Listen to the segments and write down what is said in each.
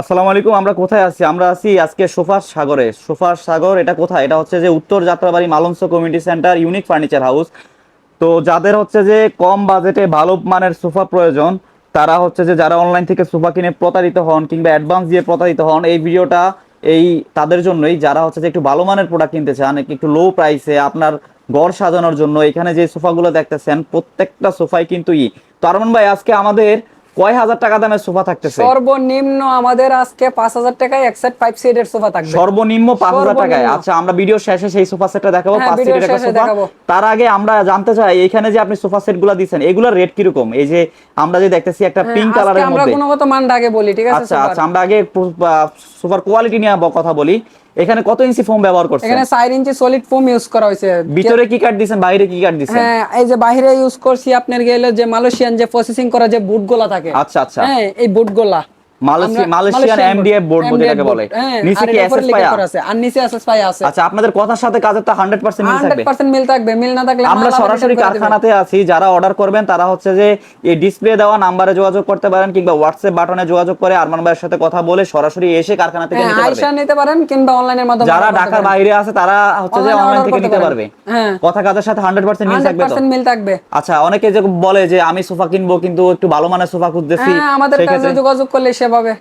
আসসালামু আলাইকুম, আমরা কোথায় আছি? আমরা আছি আজকে সোফার সাগরে। সোফার সাগর, এটা কোথায়? এটা হচ্ছে যে উত্তর Jatrabari মালংস community centre unique furniture house. তো যাদের হচ্ছে যে কম বাজেটে ভালো মানের সোফা প্রয়োজন, তারা হচ্ছে যে যারা অনলাইন থেকে সোফা কিনে প্রতারিত হন কিংবা অ্যাডভান্স দিয়ে প্রতারিত হন, এই ভিডিওটা এই তাদের জন্যই, যারা হচ্ছে যে একটু ভালো মানের প্রোডাক্ট কিনতে চান, একটু লো প্রাইসে আপনার ঘর সাজানোর জন্য, এখানে যে সোফাগুলো দেখতেছেন, প্রত্যেকটা সোফাই কিন্তু ই। তো আরমান ভাই, আজকে আমাদের কয় হাজার টাকা দামের সোফা থাকতেছে? সর্বনিম্ন আমাদের আজকে পাঁচ হাজার টাকায় এক সেট ফাইভ সিটের সোফা থাকবে। সর্বনিম্ন পাঁচ হাজার টাকায়। আচ্ছা আমরা ভিডিও শেষে সেই সোফা সেটটা দেখাবো হ্যাঁ, পাঁচ সিটের একটা সোফা। তার আগে আমরা জানতে চাই এখানে যে আপনি সোফা সেটগুলা দিচ্ছেন এগুলোর রেট কীরকম? এই যে আমরা যে দেখতেছি একটা হ্যাঁ, পিঙ্ক আজকে কালারের আমরা গুণগত মানটা আগে বলি ঠিক আছে আচ্ছা আচ্ছা আমরা আগে সোফার কোয়ালিটি নিয়ে কথা বলি। এখানে কত ইঞ্চি ফোম ব্যবহার করছে এখানে 4 ইঞ্চি সলিড ফোম ইউজ করা হয়েছে। ভিতরে কি কাট দিবেন বাইরে কি কাট দিবেন হ্যাঁ এই যে বাইরে ইউজ করছি আপনার গেলে যে মালয়েশিয়ান যে প্রসেসিং করা যে বুট গোলা থাকে। আচ্ছা আচ্ছা। হ্যাঁ এই বুট গোলা। মালয়েশিয়া আমরা- মালয়েশিয়ান এমডিএফ বোর্ড যেটাকে বলে। হ্যাঁ, নিচে কি এসএস আছে, আর নিচে এসএস আছে। আচ্ছা আপনাদের কথার সাথে কাজের তো 100% মিল থাকবে। 100% মিল থাকবে মিল না থাকলে আমরা সরাসরি। কারখানাতে আছি যারা অর্ডার করবেন তারা হচ্ছে যে এই ডিসপ্লে দেওয়া নাম্বারে যোগাযোগ করতে পারেন কিংবা বাটনে যোগাযোগ করে আরমান ভাইয়ের সাথে কথা বলে সরাসরি এসে কারখানা থেকে হ্যাঁ নিতে আইসা পারবে নিতে পারেন কিংবা অনলাইনের মাধ্যমে যারা ঢাকার বাইরে আছে তারা হচ্ছে যে অনলাইন থেকে নিতে পারবে। হ্যাঁ। কথা কাজের সাথে 100% মিল থাকবে তো? 100% মিল থাকবে। আচ্ছা অনেকে যে বলে যে আমি সোফা কিনবো কিন্তু একটু ভালো মানের সোফা খুঁজতেছি। আমাদের কাছে যোগাযোগ করলে সেভাবে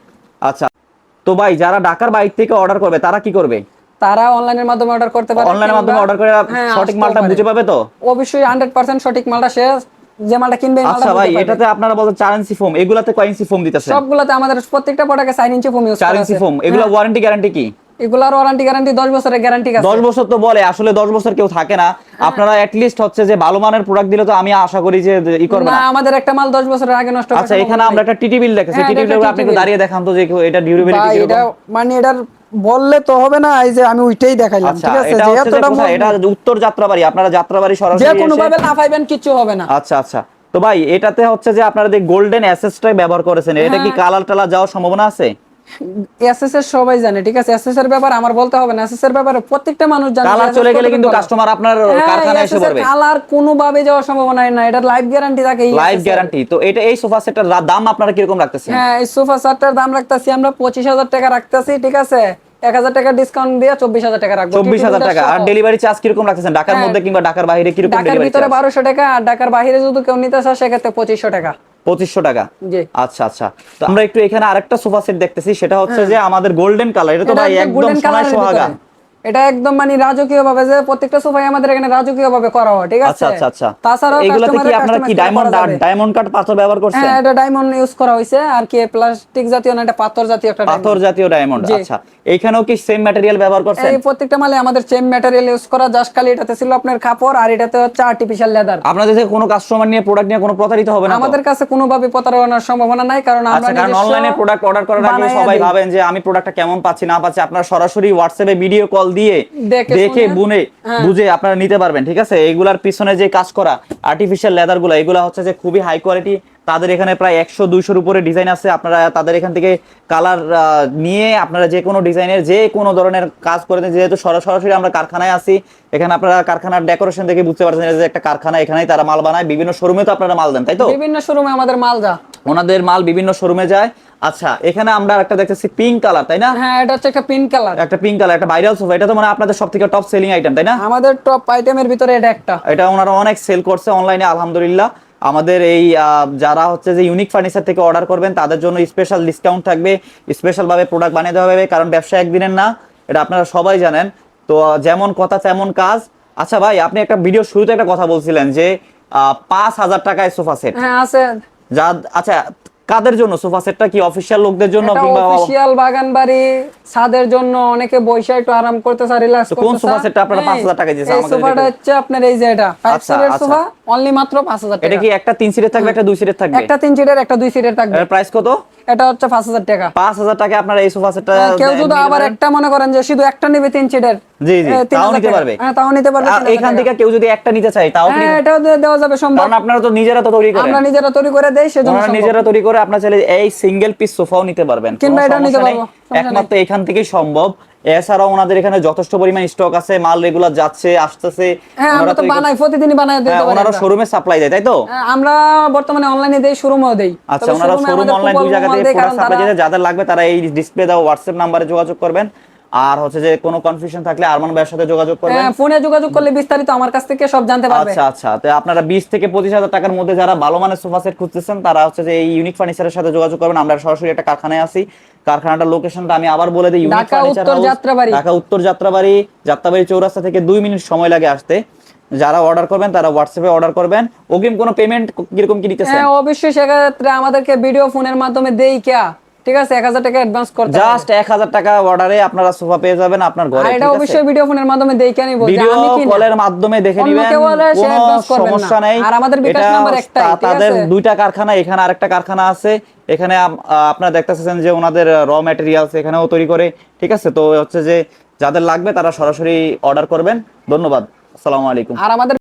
আচ্ছা তো ভাই যারা ঢাকার বাইরে থেকে অর্ডার করবে তারা কি করবে? তারা অনলাইনের মাধ্যমে অর্ডার করতে পারে অনলাইনের মাধ্যমে অর্ডার করে হ্যাঁ, সঠিক মালটা বুঝে পাবে তো? অবশ্যই হান্ড্রেড পার্সেন্ট সঠিক মালটা সে যে মালটা কিনবে আচ্ছা ভাই এটাতে আপনারা বলতে 4 ইঞ্চি ফোম এগুলাতে কয় ইঞ্চি ফোম দিতেছেন সবগুলাতে আমাদের প্রত্যেকটা প্রোডাক্টে 4 ইঞ্চি ফোম ইউজ 4 করা ইঞ্চি আছে। ফোম এগুলা ওয়ারেন্টি গ্যারান্টি কি? এগুলার ওয়ারেন্টি গ্যারান্টি দশ বছরের গ্যারান্টি আছে। 10 বছর তো বলে আসলে 10 বছর কেউ থাকে না। হ্যাঁ। আপনারা এট লিস্ট হচ্ছে যে ভালো মানের প্রোডাক্ট দিলে তো আমি আশা করি যে ই করবে না। আমাদের একটা মাল দশ বছরের আগে নষ্ট আচ্ছা এখানে আমরা একটা টিটি বিল দেখেছি টিটি বিল আপনি একটু দাঁড়িয়ে দেখান তো যে এটা ডিউরেবিলিটি ভাই, এটা মানে এটার বললে তো হবে না এই যে আমি ওইটাই দেখাইলাম আচ্ছা ঠিক আছে? যে যে এতটা? এটা উত্তর যাত্রাবাড়ি আপনারা যাত্রাবাড়ি যে সরাসরি কোনো ভাবে না পাইবেন কিচ্ছু হবে না। আচ্ছা আচ্ছা। তো ভাই এটাতে হচ্ছে যে আপনারা যে গোল্ডেন অ্যাসেসটাই ব্যবহার করেছেন এটা কি হ্যাঁ। কালার টালার যাওয়ার সম্ভাবনা আছে? এসএস এর সবাই জানে ঠিক আছে এসএস এর ব্যাপার আমার বলতে হবে না এসএস এর ব্যাপারে প্রত্যেকটা মানুষ জানে কালার চলে গেলে কিন্তু কাস্টমার আপনার হ্যাঁ, কারখানায় এসে পড়বে কালার কোনো ভাবে যাওয়ার সম্ভাবনা নাই এটা লাইফ গ্যারান্টি থাকে লাইফ গ্যারান্টি তো এটা এই সোফা দাম আপনারা কীরকম রাখতেছেন হ্যাঁ এই সোফা সেটটার দাম রাখতেছি আমরা পঁচিশ হাজার টাকা রাখতেছি ঠিক আছে এক হাজার টাকা ডিসকাউন্ট দিয়ে চব্বিশ হাজার টাকা রাখব চব্বিশ হাজার টাকা আর ডেলিভারি চার্জ কীরকম রাখতেছেন ঢাকার হ্যাঁ। মধ্যে কিংবা ঢাকার বাইরে কীরকম ঢাকার ভিতরে বারোশো টাকা আর ঢাকার বাইরে যদি কেউ নিতে চায় সেক্ষেত্রে পঁচিশশো টাকা পঁচিশশো টাকা। আচ্ছা আচ্ছা। তো আমরা একটু এখানে আরেকটা সোফা সেট দেখতেছি সেটা হচ্ছে যে আমাদের গোল্ডেন কালার এটা তো ভাই একদম সোনা সোহাগা। এটা একদম মানে রাজকীয় ভাবে যে প্রত্যেকটা সোফাই আমাদের এখানে রাজকীয় ভাবে করা হয় ঠিক আছে? আচ্ছা আচ্ছা। আচ্ছা তাছাড়াও এগুলাতে কি আপনারা কি ডায়মন্ড ডায়মন্ড কাট পাথর ব্যবহার করছেন? হ্যাঁ এটা ডায়মন্ড ইউজ করা হয়েছে আর কি প্লাস্টিক জাতীয় না এটা পাথর জাতীয় একটা পাথর জাতীয় ডায়মন্ড আচ্ছা। এইখানেও কি সেম ম্যাটেরিয়াল ব্যবহার করছেন? এই প্রত্যেকটা মালে আমাদের সেম ম্যাটেরিয়াল ইউজ করা জাস্ট খালি এটাতে ছিল আপনার কাপড় আর এটাতে হচ্ছে আর্টিফিশিয়াল লেদার আপনাদের থেকে কোনো কাস্টমার নিয়ে প্রোডাক্ট নিয়ে কোনো প্রতারিত হবে না আমাদের কাছে কোনোভাবে প্রতারণার সম্ভাবনা নাই কারণ আমরা আচ্ছা কারণ অনলাইনে প্রোডাক্ট অর্ডার করার আগে সবাই ভাবেন যে আমি প্রোডাক্টটা কেমন পাচ্ছি না পাচ্ছি। আপনারা সরাসরি হোয়াটসঅ্যাপে ভিডিও কল দিয়ে দেখে বুনে হ্যাঁ। বুঝে আপনারা নিতে পারবেন ঠিক আছে? এইগুলার পিছনে যে কাজ করা আর্টিফিশিয়াল লেদারগুলো এগুলা হচ্ছে যে খুবই হাই কোয়ালিটি তাদের এখানে প্রায় একশো দুইশোর উপরে ডিজাইন আছে। আপনারা তাদের এখান থেকে কালার নিয়ে আপনারা যে কোনো ডিজাইনের যে কোনো ধরনের কাজ করে যেহেতু সরাসরি আমরা কারখানায় আছি এখানে আপনারা কারখানার ডেকোরেশন দেখে বুঝতে পারছেন যে একটা কারখানা এখানেই তারা মাল বানায়। বিভিন্ন শোরুমে তো আপনারা মাল দেন তাই তো? বিভিন্ন শোরুমে আমাদের মাল যা। ওনাদের মাল বিভিন্ন শোরুমে যায়। আচ্ছা এখানে আমরা একটা দেখতেছি পিঙ্ক কালার তাই না? হ্যাঁ এটা হচ্ছে একটা পিঙ্ক কালার একটা পিঙ্ক কালার একটা ভাইরাল সোফা এটা তো মানে আপনাদের সব থেকে টপ সেলিং আইটেম তাই না? আমাদের টপ আইটেমের ভিতরে এটা একটা। এটা ওনারা অনেক সেল করছে অনলাইনে আলহামদুলিল্লাহ। আমাদের এই যারা হচ্ছে যে ইউনিক ফার্নিচার থেকে অর্ডার করবেন তাদের জন্য স্পেশাল ডিসকাউন্ট থাকবে। স্পেশাল ভাবে প্রোডাক্ট বানিয়ে দেওয়া হবে কারণ ব্যবসা একদিনের না এটা আপনারা সবাই জানেন। তো যেমন কথা তেমন কাজ। আচ্ছা ভাই আপনি একটা ভিডিও শুরুতে একটা কথা বলছিলেন যে আহ, পাঁচ হাজার টাকায় সোফা সেট হ্যাঁ আছে। যা আচ্ছা কাদের জন্য সোফা সেটটা কি অফিশিয়াল লোকদের জন্য কিংবা অফিশিয়াল বাগান বাড়ি ছাদের জন্য অনেকে বৈশা একটু আরাম করতে চায় রিল্যাক্স তো কোন সোফা সেটটা আপনারা 5,000 টাকা দিয়েছেন? যদি সোফাটা হচ্ছে আপনার এই যে এটা ফাইভ আচ্ছা, সিটের আচ্ছা। সোফা অনলি মাত্র 5000 এটা কি একটা তিন সিটের থাকবে একটা দুই সিটের থাকবে? একটা তিন সিটের একটা দুই সিটের থাকবে। এর প্রাইস কত? এটা হচ্ছে 5000 টাকা। পাঁচ হাজার টাকা আপনারা এই সোফা সেটটা হ্যাঁ, কেউ যদি আবার একটা মনে করেন যে শুধু একটা নেবে তিন সিটের জি জি তাও নিতে পারবে। হ্যাঁ তাও নিতে পারবে আর 3000 এখান থেকে কেউ যদি একটা নিতে চায় তাও হ্যাঁ এটাও দেওয়া যাবে সম্ভব। কারণ আপনারা তো নিজেরা তো তৈরি করেন। আমরা নিজেরা তৈরি করে দেই সেজন্য ওনারা নিজেরা তৈরি করে আপনারা চাইলে এই সিঙ্গেল পিস সোফাও নিতে পারবেন। কিংবা এটা নিতে পারব, একমাত্র এখান থেকেই সম্ভব। এছাড়াও ওনাদের এখানে যথেষ্ট পরিমাণ স্টক আছে মাল রেগুলার যাচ্ছে আসতেছে। হ্যাঁ আমরা তো বানাই প্রতিদিনই বানাই দিতে হ্যাঁ, ওনারা শোরুমে সাপ্লাই দেয় তাই তো? হ্যাঁ, আমরা বর্তমানে অনলাইনে দেই শোরুমেও দেই। আচ্ছা ওনারা শোরুম অনলাইন দুই জায়গা থেকে প্রোডাক্ট সাপ্লাই দেয় যাদের লাগবে তারা এই ডিসপ্লে দাও হোয়াটসঅ্যাপ নাম্বারে যোগাযোগ করবেন। আর হচ্ছে যে কোনো কনফিউশন থাকলে আরমান ভাইয়ের সাথে যোগাযোগ করবেন। হ্যাঁ ফোনে যোগাযোগ করলে বিস্তারিত আমার কাছ থেকে সব জানতে পারবে। আচ্ছা আচ্ছা। তো আপনারা বিশ থেকে পঁচিশ হাজার টাকার মধ্যে যারা ভালো মানের সোফা সেট খুঁজতেছেন তারা হচ্ছে যে এই ইউনিক ফার্নিচারের সাথে যোগাযোগ করবেন। আমরা সরাসরি একটা কারখানায় আছি। কারখানাটার লোকেশনটা আমি আবার বলে দিই। ইউনিক ঢাকা উত্তর যাত্রাবাড়ি। ঢাকা উত্তর যাত্রাবাড়ি যাত্রাবাড়ি চৌরাস্তা থেকে দুই মিনিট সময় লাগে আসতে। যারা অর্ডার করবেন তারা হোয়াটসঅ্যাপে অর্ডার করবেন। অগ্রিম কোনো পেমেন্ট কীরকম কি নিতেছেন হ্যাঁ অবশ্যই সেক্ষেত্রে আমাদেরকে ভিডিও ফোনের মাধ্যমে দেই কিয়া? ঠিক আছে এক হাজার টাকা অ্যাডভান্স করতে জাস্ট এক হাজার টাকা অর্ডারে আপনারা সোফা পেয়ে যাবেন আপনার ঘরে এটা? অবশ্যই ভিডিও ফোনের মাধ্যমে ভিডিও কলের মাধ্যমে দেখে নিবেন কোনো। সমস্যা নেই। আর আমাদের বিকাশ নাম্বার একটাই, তাদের দুইটা কারখানা এখানে আরেকটা কারখানা আছে। এখানে আপনারা দেখতেছেন যে ওনাদের র ম্যাটেরিয়ালস এখানেও তৈরি করে ঠিক আছে? তো হচ্ছে যে যাদের লাগবে তারা সরাসরি অর্ডার করবেন। ধন্যবাদ। আসসালামু আলাইকুম। আর আমাদের